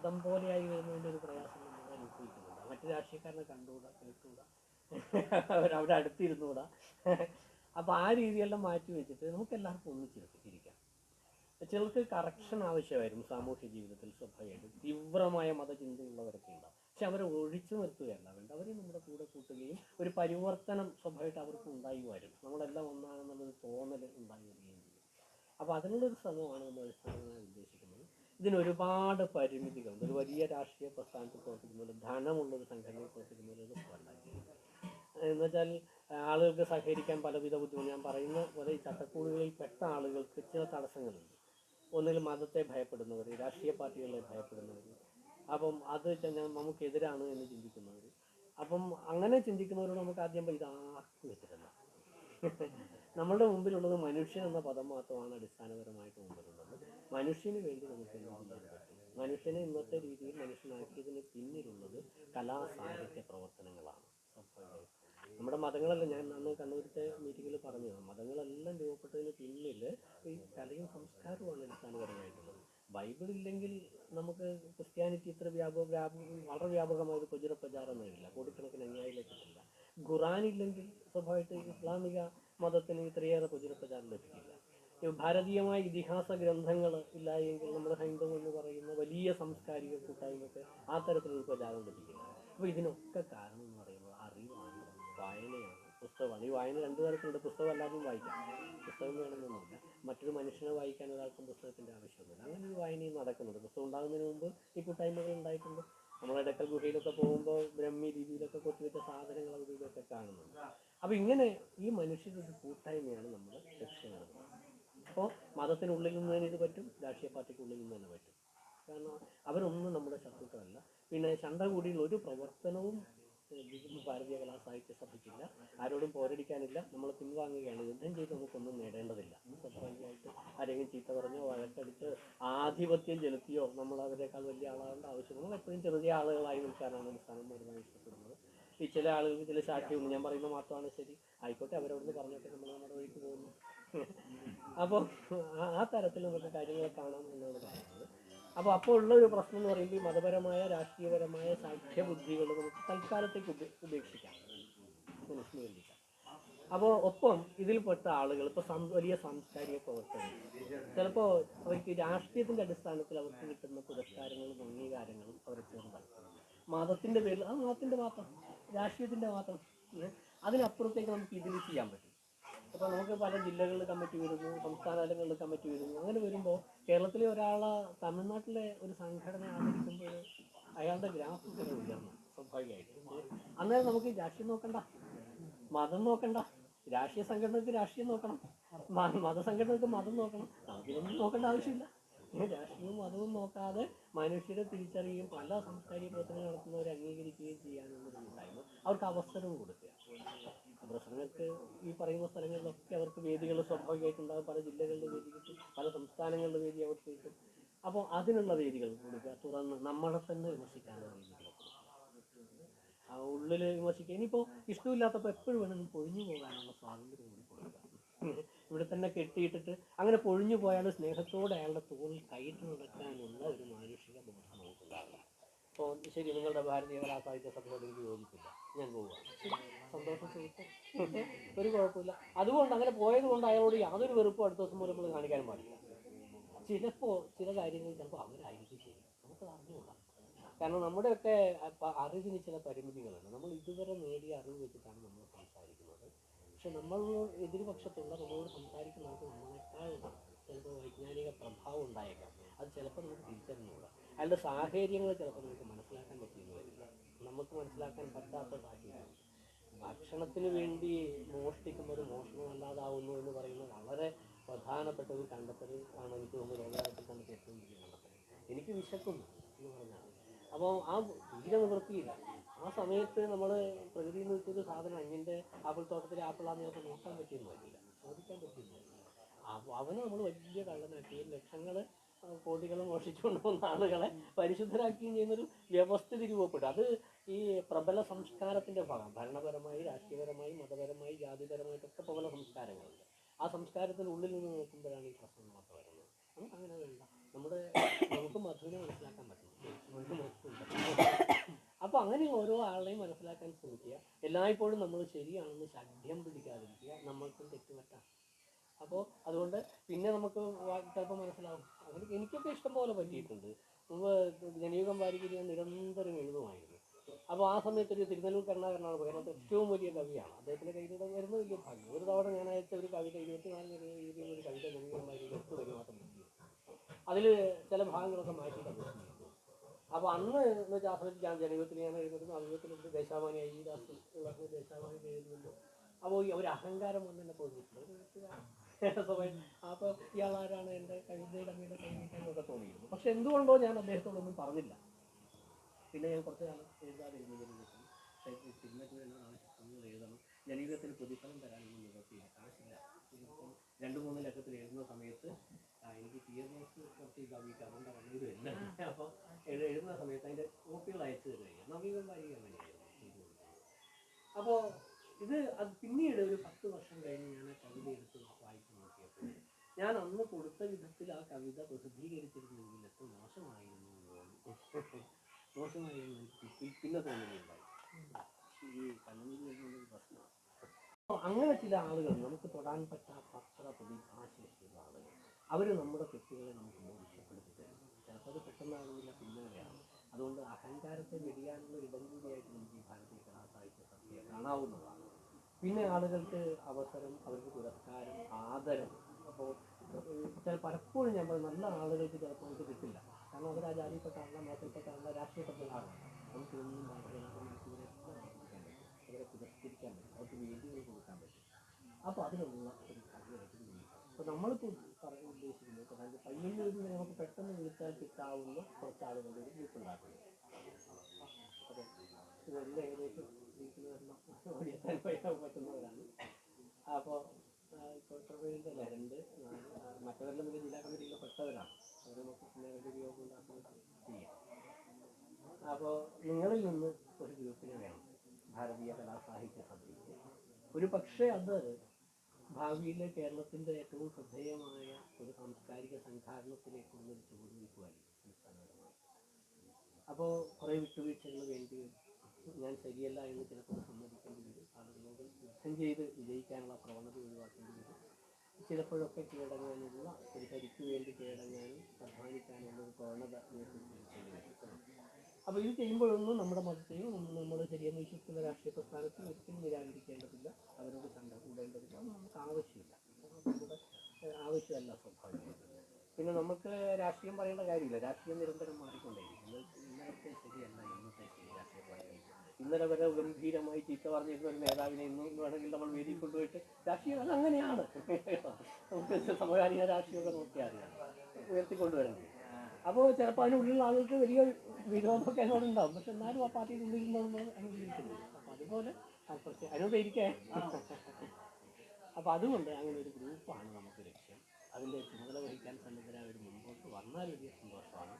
മതം പോലെയായി വരുന്നതിന്റെ ഒരു പ്രയാസം നമ്മൾ അനുഭവിക്കുന്നുണ്ട്. മറ്റു രാഷ്ട്രീയക്കാരനെ കണ്ടുകൂടാ കേട്ടുകൂടാ. അവരവിടെ അടുത്തിരുന്നുകൂടാ അപ്പോൾ ആ രീതിയെല്ലാം മാറ്റി വെച്ചിട്ട് നമുക്ക് എല്ലാവർക്കും ഒന്നിച്ചിരിക്കാം ചിലർക്ക് കറക്ഷൻ ആവശ്യമായിരുന്നു സാമൂഹ്യ ജീവിതത്തിൽ സ്വാഭാവികമായിട്ടും. തീവ്രമായ മതചിന്തയുള്ളവരൊക്കെ ഉണ്ടാവും. പക്ഷെ അവരെ ഒഴിച്ചു നിർത്തുകയല്ല. വേണ്ട അവരെ നമ്മുടെ കൂടെ കൂട്ടുകയും ഒരു പരിവർത്തനം സ്വാഭാവികമായിട്ട് അവർക്ക് ഉണ്ടായി വരും. നമ്മളെല്ലാം ഒന്നാണെന്നുള്ളൊരു തോന്നൽ ഉണ്ടായി വരികയും ചെയ്യും. അപ്പോൾ അതിനുള്ളൊരു ശ്രമമാണ് നമ്മൾ അടിസ്ഥാനമായി ഉദ്ദേശിക്കുന്നത്. ഇതിന് ഒരുപാട് പരിമിതികളുണ്ട്. ഒരു വലിയ രാഷ്ട്രീയ പ്രസ്ഥാനത്തിൽ ധനമുള്ള ധനമുള്ളൊരു സംഘടനയിൽ പ്രവർത്തിക്കുന്നത് എളുപ്പമല്ല എന്ന് വെച്ചാൽ ആളുകൾക്ക് സഹകരിക്കാൻ പലവിധ ബുദ്ധിമുട്ട്. ഞാൻ പറയുന്ന പോലെ ഈ ചട്ടക്കൂടുകളിൽ പെട്ട ആളുകൾക്ക് ചില തടസ്സങ്ങളുണ്ട്. ഒന്നിൽ മതത്തെ ഭയപ്പെടുന്നവർ രാഷ്ട്രീയ പാർട്ടികളെ ഭയപ്പെടുന്നവർ. അപ്പം അത് ഞാൻ നമുക്കെതിരാണ് എന്ന് ചിന്തിക്കുന്നവർ. അപ്പം അങ്ങനെ ചിന്തിക്കുന്നവരോട് നമുക്ക് ആദ്യം ഇത് ആർക്കും എതിരല്ല നമ്മളുടെ മുമ്പിലുള്ളത് മനുഷ്യൻ എന്ന പദം മാത്രമാണ് അടിസ്ഥാനപരമായിട്ട് മുമ്പിലുള്ളത്. മനുഷ്യന് വേണ്ടി നമുക്ക് എന്ത് മനുഷ്യനെ ഇന്നത്തെ രീതിയിൽ മനുഷ്യനാക്കിയതിന് പിന്നിലുള്ളത് കലാ സാഹിത്യ പ്രവർത്തനങ്ങളാണ്. നമ്മുടെ മതങ്ങളല്ല ഞാൻ അന്ന് കണ്ണൂരത്തെ മീറ്റിങ്ങിൽ പറഞ്ഞു മതങ്ങളെല്ലാം രൂപപ്പെട്ടതിന് പിന്നിൽ ഈ കലയും സംസ്കാരവുമാണ് അടിസ്ഥാനപരമായിട്ടുള്ളത്. ബൈബിൾ ഇല്ലെങ്കിൽ നമുക്ക് ക്രിസ്ത്യാനിറ്റി ഇത്ര വ്യാപക വ്യാപ വളരെ വ്യാപകമായ ഒരു പ്രചുര നേടില്ല കോടിക്കണക്കിന് അനുയായിലേക്കില്ല ഖുറാൻ ഇല്ലെങ്കിൽ സ്വാഭാവികമായിട്ട് ഇസ്ലാമിക മതത്തിന് ഇത്രയേറെ പ്രചുര പ്രചാരം ലഭിക്കില്ല. ഈ ഭാരതീയമായ ഇതിഹാസ ഗ്രന്ഥങ്ങൾ ഇല്ല എങ്കിൽ നമ്മുടെ ഹൈന്ദവം എന്ന് പറയുന്ന വലിയ സാംസ്കാരിക കൂട്ടായ്മക്ക് ആ തരത്തിലുള്ള പ്രചാരം ലഭിക്കില്ല. അപ്പോൾ ഇതിനൊക്കെ കാരണം എന്ന് പറയുന്നത് അറിവാണ് വായനയാണ്. പുസ്തകമാണ്. ഈ വായന രണ്ട് തരത്തിലുണ്ട്. പുസ്തകം എല്ലാവരും വായിക്കാം. പുസ്തകം വേണമെന്നൊന്നുമില്ല. മറ്റൊരു മനുഷ്യനെ വായിക്കാൻ ഒരാൾക്കും പുസ്തകത്തിന്റെ ആവശ്യമൊന്നുമില്ല. അങ്ങനെ ഒരു വായനയും നടക്കുന്നുണ്ട്. പുസ്തകം ഉണ്ടാകുന്നതിന് മുമ്പ് ഈ കൂട്ടായ്മകൾ ഉണ്ടായിട്ടുണ്ട്. നമ്മൾ ഇടക്കൽ ഗുഹയിലൊക്കെ പോകുമ്പോൾ ബ്രഹ്മി രീതിയിലൊക്കെ കൊത്തിവെച്ച സാധനങ്ങൾ അവിടെ ഇതൊക്കെ കാണുന്നുണ്ട്. അപ്പോൾ ഇങ്ങനെ ഈ മനുഷ്യരുടെ ഒരു കൂട്ടായ്മയാണ് നമ്മൾ ലക്ഷ്യം അപ്പോൾ മതത്തിനുള്ളിൽ നിന്ന് തന്നെ ഇത് പറ്റും രാഷ്ട്രീയ പാർട്ടിക്കുള്ളിൽ നിന്ന് തന്നെ പറ്റും. കാരണം അവരൊന്നും നമ്മുടെ ശത്രുക്കളല്ല. പിന്നെ ചണ്ട കൂടിയുള്ള ഒരു പ്രവർത്തനവും ഭാരതീയ കലാ സാഹിത്യ സഭയ്ക്കില്ല ആരോടും പോരടിക്കാനില്ല. നമ്മൾ പിൻവാങ്ങുകയാണ്. യുദ്ധം ചെയ്ത് നമുക്കൊന്നും നേടേണ്ടതില്ല. സ്വാഭാവികമായിട്ട് ആരെങ്കിലും ചീത്ത പറഞ്ഞോ വഴക്കടിച്ച് ആധിപത്യം ചെലുത്തിയോ നമ്മൾ അവരെക്കാൾ വലിയ ആളാകേണ്ട ആവശ്യം നമ്മൾ എപ്പോഴും ചെറിയ ആളുകളായി നിൽക്കാനാണ് അടിസ്ഥാനപരമായി ഇഷ്ടപ്പെടുന്നത്. ഈ ചില ആളുകൾക്ക് ചില ശാഠ്യമുണ്ട് ഞാൻ പറയുന്നത് മാത്രമാണ് ശരി. ആയിക്കോട്ടെ അവരോടൊന്ന് പറഞ്ഞിട്ട് നമ്മൾ നമ്മുടെ വഴിക്ക് പോകുന്നു. അപ്പോൾ ആ- ആ തരത്തിൽ നമുക്ക് കാര്യങ്ങളെ കാണാം എന്നാണ് പറയുന്നത്. അപ്പോൾ അപ്പോൾ ഉള്ള ഒരു പ്രശ്നം എന്ന് പറയുമ്പോൾ ഈ മതപരമായ രാഷ്ട്രീയപരമായ സാഖ്യബുദ്ധികൾ നമുക്ക് തൽക്കാലത്തേക്ക് ഉപേ ഉപേക്ഷിക്കാം. അപ്പോൾ ഒപ്പം ഇതിൽപ്പെട്ട ആളുകൾ ഇപ്പോൾ സം വലിയ സാംസ്കാരിക പ്രവർത്തകർ ചിലപ്പോൾ അവർക്ക് രാഷ്ട്രീയത്തിന്റെ അടിസ്ഥാനത്തിൽ അവർക്ക് കിട്ടുന്ന പുരസ്കാരങ്ങളും അംഗീകാരങ്ങളും അവർക്ക് ഉണ്ടാകും. മതത്തിന്റെ പേരിൽ ആ മതത്തിന്റെ മാത്രം രാഷ്ട്രീയത്തിന്റെ മാത്രം അതിനപ്പുറത്തേക്ക് നമുക്ക് ഇതിൽ ചെയ്യാൻ പറ്റും. അപ്പോൾ നമുക്ക് പല ജില്ലകളിൽ കമ്മിറ്റി വരുന്നു സംസ്ഥാന തലങ്ങളിൽ കമ്മിറ്റി വരുന്നു. അങ്ങനെ വരുമ്പോൾ കേരളത്തിലെ ഒരാളെ തമിഴ്നാട്ടിലെ ഒരു സംഘടന ആദരിക്കുമ്പോൾ അയാളുടെ ഇങ്ങനെ ഉയർന്നു സ്വാഭാവികമായിട്ട്. അന്നേരം നമുക്ക് രാഷ്ട്രീയം നോക്കണ്ട മതം നോക്കണ്ട രാഷ്ട്രീയ സംഘടനക്ക് രാഷ്ട്രീയം നോക്കണം മതസംഘടനക്ക് മതം നോക്കണം നമുക്കിതൊന്നും നോക്കേണ്ട ആവശ്യമില്ല. രാഷ്ട്രീയവും മതവും നോക്കാതെ മനുഷ്യരെ തിരിച്ചറിയുകയും പല സാംസ്കാരിക പ്രവർത്തനങ്ങൾ നടത്തുന്നവരെ അംഗീകരിക്കുകയും ചെയ്യാനുള്ളൊരു കൂട്ടായ്മ അവർക്ക് അവസരവും കൊടുക്കുക. പ്രശ്നങ്ങൾക്ക് ഈ പറയുന്ന സ്ഥലങ്ങളിലൊക്കെ അവർക്ക് വേദികൾ സ്വാഭാവികമായിട്ടുണ്ടാകും. പല ജില്ലകളിലെ വേദി കിട്ടും പല സംസ്ഥാനങ്ങളിലെ വേദി അവർക്ക് കിട്ടും അപ്പോൾ അതിനുള്ള വേദികൾ കൊടുക്കുക. തുറന്ന് നമ്മളെ തന്നെ വിമർശിക്കാനുള്ള വേദികൾ ആ ഉള്ളിൽ വിമർശിക്കുക. ഇനിയിപ്പോൾ ഇഷ്ടമില്ലാത്തപ്പോൾ എപ്പോഴും വേണമെങ്കിലും പൊഴിഞ്ഞു പോകാനുള്ള സ്വാതന്ത്ര്യം കൂടി കൊടുക്കുക. ഇവിടെ തന്നെ കെട്ടിയിട്ടിട്ട് അങ്ങനെ പൊഴിഞ്ഞു പോയാൽ സ്നേഹത്തോടെ അയാളുടെ തോളിൽ കൈയിട്ട് നടക്കാനുള്ള ഒരു മാനുഷിക ബോധം നമുക്കുണ്ടാവില്ല അപ്പോൾ ശരി നിങ്ങളുടെ ഭാരതീയ കലാ സാഹിത്യ സഭയോട് എനിക്ക് യോജിപ്പില്ല ഞാൻ സന്തോഷം ഒരു കുഴപ്പമില്ല. അതുകൊണ്ട് അങ്ങനെ പോയത് കൊണ്ട് അയാളോട് യാതൊരു വെറുപ്പും അടുത്ത ദിവസം പോലും നമ്മൾ കാണിക്കാൻ പാടില്ല. ചിലപ്പോൾ ചില കാര്യങ്ങൾ ചിലപ്പോൾ അവരായിരിക്കും ശരി. നമുക്ക് അറിഞ്ഞുകൂടാം. കാരണം നമ്മുടെയൊക്കെ അറിവിന് ചില പരിമിതികളുണ്ട്. നമ്മൾ ഇതുവരെ നേടിയ അറിവ് വെച്ചിട്ടാണ് നമ്മൾ സംസാരിക്കുന്നത്. പക്ഷെ നമ്മൾ എതിർപക്ഷത്തുള്ള നമ്മളോട് സംസാരിക്കുന്നവർക്ക് നമ്മളെക്കാൾ ചിലപ്പോൾ വൈജ്ഞാനിക പ്രഭാവം ഉണ്ടായേക്കാം. അത് ചിലപ്പോൾ നമുക്ക് തിരിച്ചറിഞ്ഞുകൂടാ. അയാളുടെ സാഹചര്യങ്ങൾ ചിലപ്പോൾ നമുക്ക് മനസ്സിലാക്കാൻ പറ്റില്ല. നമുക്ക് മനസ്സിലാക്കാൻ പറ്റാത്ത സാഹചര്യം ഭക്ഷണത്തിന് വേണ്ടി മോഷ്ടിക്കുന്നത് മോഷണമല്ലാതാവുന്നു എന്ന് പറയുന്നത് വളരെ പ്രധാനപ്പെട്ട ഒരു കണ്ടെത്തൽ ആണ് എനിക്ക് തോന്നുന്നു രോഗാവസ്ഥ കണ്ടെത്തി ഏറ്റവും വലിയ കണ്ടെത്തൽ എനിക്ക് വിശക്കുന്നു എന്ന് പറഞ്ഞാൽ. അപ്പോൾ ആ തീരെ നിവൃത്തിയില്ല. ആ സമയത്ത് നമ്മൾ പ്രകൃതിയിൽ നിന്ന് വെച്ചൊരു സാധനം അഞ്ഞിന്റെ ആപ്പിൾ തോട്ടത്തിലെ ആപ്പിളാന്ന് ചിലപ്പോൾ നോക്കാൻ പറ്റിയെന്ന് പറ്റില്ല ചോദിക്കാൻ പറ്റിയെന്ന് വരില്ല. അപ്പോൾ നമ്മൾ വലിയ കള്ളനാക്കി. ലക്ഷങ്ങൾ കോടികൾ മോഷിച്ചുകൊണ്ട് പോകുന്ന ആളുകളെ പരിശുദ്ധരാക്കുകയും ചെയ്യുന്നൊരു വ്യവസ്ഥിതി രൂപപ്പെട്ടു അത് ഈ പ്രബല സംസ്കാരത്തിന്റെ ഭാഗം. ഭരണപരമായി രാഷ്ട്രീയപരമായി മതപരമായി ജാതിപരമായിട്ടൊക്കെ പ്രബല സംസ്കാരങ്ങളുണ്ട്. ആ സംസ്കാരത്തിന്റെ ഉള്ളിൽ നിന്ന് നോക്കുമ്പോഴാണ് ഈ പ്രശ്നങ്ങളൊക്കെ വരുന്നത്. നമുക്ക് അങ്ങനെ വേണ്ട. നമ്മുടെ നമുക്ക് മധുവിനെ മനസ്സിലാക്കാൻ പറ്റും അപ്പോൾ അങ്ങനെ ഓരോ ആളെയും മനസ്സിലാക്കാൻ ശ്രമിക്കുക. എല്ലായ്പ്പോഴും നമ്മൾ ശരിയാണെന്ന് ശല്യം പിടിക്കാതിരിക്കുക. നമ്മൾക്കും തെറ്റുപറ്റാം. അപ്പോൾ അതുകൊണ്ട് പിന്നെ നമുക്ക് ചിലപ്പോൾ മനസ്സിലാവും. അങ്ങനെ എനിക്കൊക്കെ ഇഷ്ടം പോലെ പറ്റിയിട്ടുണ്ട്. ജനയുഗം ഞാൻ നിരന്തരം എഴുതുമായിരുന്നു. അപ്പോൾ ആ സമയത്ത് ഒരു തിരുനെല്ലൂർ കരുണാകരനാണ് കേരളത്തിൽ ഏറ്റവും വലിയ കവിയാണ്. അദ്ദേഹത്തിന്റെ കയ്യിലൂടെ വരുന്ന വലിയ ഭാഗ്യം. ഒരു തവണ ഞാൻ അയച്ച ഒരു കവിത ഇരുപത്തിനാല് എഴുതിയ ഒരു കവിത വാരികരി എട്ട് പരിമാറ്റം അതിൽ ചില ഭാഗങ്ങളൊക്കെ മാറ്റി കമ്മിറ്റ് അപ്പോൾ അന്ന് എന്ന് വെച്ചാൽ ഞാൻ ജനയുഗത്തിൽ ഞാൻ എഴുതുന്നത് അഭിമുഖത്തിലുണ്ട് ദേശാമാനി ഉള്ള ദേശാമാനി എഴുതുന്നുണ്ട്. അപ്പോൾ ഒരു അഹങ്കാരം വന്ന് എന്നെ തോന്നിയിട്ടുണ്ട്. അപ്പോൾ ഇയാളാരാണ് എന്റെ കവിതയുടെ അമ്മയുടെ കൈനീട്ടാനൊക്കെ തോന്നിയിരുന്നു. പക്ഷെ എന്തുകൊണ്ടോ ഞാൻ അദ്ദേഹത്തോടൊന്നും പറഞ്ഞില്ല. പിന്നെ ഞാൻ കുറച്ച് കാലം എഴുതാതെ ഇരുന്നു ജനീകത്തിൽ സിനിമയ്ക്ക് വേണ്ട ആവശ്യങ്ങൾ എഴുതണം. ജനീകത്തിന് പ്രതിഫലം തരാനൊന്നും നിവർത്തിയില്ല. കാശില്ല. ഇപ്പം രണ്ട് മൂന്ന് ലക്ഷത്തിൽ എഴുതുന്ന സമയത്ത് എനിക്ക് പി എം എസ് കുറച്ച് കവിക്ക് അതുകൊണ്ട് അറിയില്ല അപ്പോൾ എഴുതുന്ന സമയത്ത് അതിന്റെ കോപ്പികൾ അയച്ചു തരികയാണ് നവീകരണം ചെയ്തു അപ്പോൾ ഇത് അത് പിന്നീട് ഒരു പത്ത് വർഷം കഴിഞ്ഞ് ഞാൻ ആ കവിത എടുത്ത് വായിച്ചു നോക്കിയപ്പോൾ ഞാൻ അന്ന് കൊടുത്ത വിധത്തിൽ ആ കവിത പ്രസിദ്ധീകരിച്ചിരുന്നെങ്കിൽ എത്ര മോശമായിരുന്നു എന്ന് തോന്നി. മോശമായിരുന്നു പിന്നെ തോന്നുന്നുണ്ടായി പ്രശ്നമാണ് അങ്ങനെ ചില ആളുകൾ നമുക്ക് തൊടാൻ പറ്റാത്ത അത്ര പ്രതിഭാശേഷിയുള്ള ആളുകൾ അവർ നമ്മുടെ തെറ്റുകളെ നമുക്ക് ബോധ്യപ്പെടുത്തി തരും ചിലപ്പോൾ അത് പെട്ടെന്നാകുന്നില്ല പിന്നലെയാണ് അതുകൊണ്ട് അഹങ്കാരത്തെ വെടിയാനുള്ള ഇടം കൂടിയായിട്ട് നമുക്ക് ഈ ഭാരതീയ കലാസാഹിത്യ സഭയെ കാണാവുന്നതാണ്. പിന്നെ ആളുകൾക്ക് അവസരം അവർക്ക് പുരസ്കാരം ആദരം. അപ്പോൾ ചില പലപ്പോഴും നമ്മൾ നല്ല ആളുകൾക്ക് ചിലപ്പോൾ നമുക്ക് കിട്ടില്ല. കാരണം അവർ ആ ജാതിപ്പെട്ട ആളെ മതത്തിൽപ്പെട്ട ആളെ രാഷ്ട്രീയപ്പെട്ട ആളാണ് നമുക്ക് ഇതൊന്നും മാറ്റി അവരെ പുരസ്കരിക്കാൻ പറ്റും അവർക്ക് വേദികൾ കൊടുക്കാൻ പറ്റും അപ്പോൾ അതിനുള്ള ഒരു ഉപയോഗിക്കാം അപ്പോൾ നമ്മളിപ്പോൾ പറയാൻ ഒരു നമുക്ക് പെട്ടെന്ന് വിളിച്ചാൽ കിട്ടാവുന്ന കുറച്ച് ആളുകളുടെ ഒരു ഗ്രൂപ്പ് ഉണ്ടാക്കുന്നത് അതെ. ഇതെല്ലാം ഏകദേശം വീട്ടിൽ ഓടിയെത്താൻ പറ്റുന്നവരാണ്. അപ്പോൾ അല്ല? രണ്ട് മറ്റവരെല്ലാം നമ്മുടെ ജില്ലാ കമ്മിറ്റിയിൽ പെട്ടവരാണ്. അവർ നമുക്ക് യോഗം ഉണ്ടാക്കുന്നത് ചെയ്യാം. അപ്പോൾ നിങ്ങളിൽ നിന്ന് ഒരു ഗ്രൂപ്പിനെ വേണം. ഭാരതീയ കലാസാഹിത്യ സഭയ്ക്ക് ഒരു പക്ഷേ അത് ഭാവിയിലെ കേരളത്തിന്റെ ഏറ്റവും ശ്രദ്ധേയമായ ഒരു സാംസ്കാരിക സംഘാടനത്തിലേക്കുള്ള ഒരു ചുവടുവയ്ക്കുമായിരിക്കും അടിസ്ഥാനപരമായി അപ്പോൾ കുറേ വിട്ടുവീഴ്ചകൾ വേണ്ടി ഞാൻ ശരിയല്ല എന്ന് ചിലപ്പോൾ സമ്മതിക്കേണ്ടി വരും. ആളുകളോട് യുദ്ധം ചെയ്ത് വിജയിക്കാനുള്ള പ്രവണത ഒഴിവാക്കേണ്ടി വരും. ചിലപ്പോഴൊക്കെ കീഴടങ്ങാനുള്ള ഒരു പരിക്ക് വേണ്ടി കീഴടങ്ങാനും അധ്വാനിക്കാനുള്ള ഒരു പ്രവണത അപ്പോൾ ഇത് ചെയ്യുമ്പോഴൊന്നും നമ്മുടെ മതത്തെയും നമ്മുടെ ശരിയെന്ന് വിശ്വസിക്കുന്ന രാഷ്ട്രീയ പ്രസ്ഥാനത്തിൽ ഒരിക്കലും നിരാകരിക്കേണ്ടതില്ല. അവരോട് കണ്ട കൂടേണ്ടതില്ല. നമുക്ക് ആവശ്യമില്ല. നമ്മുടെ ആവശ്യമല്ല സ്വാഭാവികമായിട്ടും. പിന്നെ നമുക്ക് രാഷ്ട്രീയം പറയേണ്ട കാര്യമില്ല. രാഷ്ട്രീയം നിരന്തരം മാറിക്കൊണ്ടേയിരിക്കും. ഇന്ന് ഇന്നലത്തെ ശരിയല്ല ഇന്നത്തെ ശരി രാഷ്ട്രീയ പാർട്ടികൾ ഇന്നലെ വരെ ഗംഭീരമായി ചീത്ത പറഞ്ഞിരുന്ന ഒരു നേതാവിനെ ഇന്ന് വേണമെങ്കിൽ നമ്മൾ വേദിയിൽ കൊണ്ടുപോയിട്ട് രാഷ്ട്രീയം അത് അങ്ങനെയാണ്. നമുക്ക് സമകാലീന രാഷ്ട്രീയമൊക്കെ നോക്കിയാൽ ഉയർത്തിക്കൊണ്ടുവരേണ്ടത് അപ്പോൾ ചിലപ്പോൾ അതിനുള്ളിലുള്ള ആളുകൾക്ക് വലിയ വിരോധമൊക്കെ അതിനോട് ഉണ്ടാവും. പക്ഷെ എന്നാലും ആ പാർട്ടിയുടെ ഉള്ളിൽ നമ്മൾ അംഗീകരിക്കുന്നത് അപ്പോൾ അതുപോലെ അതിനോട് ഇരിക്കേ. അപ്പോൾ അതുകൊണ്ട് അങ്ങനെ ഒരു ഗ്രൂപ്പാണ് നമുക്ക് ലക്ഷ്യം. അതിന്റെ ചുമതല വഹിക്കാൻ സന്നദ്ധരായവർ മുമ്പോട്ട് വന്നാൽ വലിയ സന്തോഷമാണ്.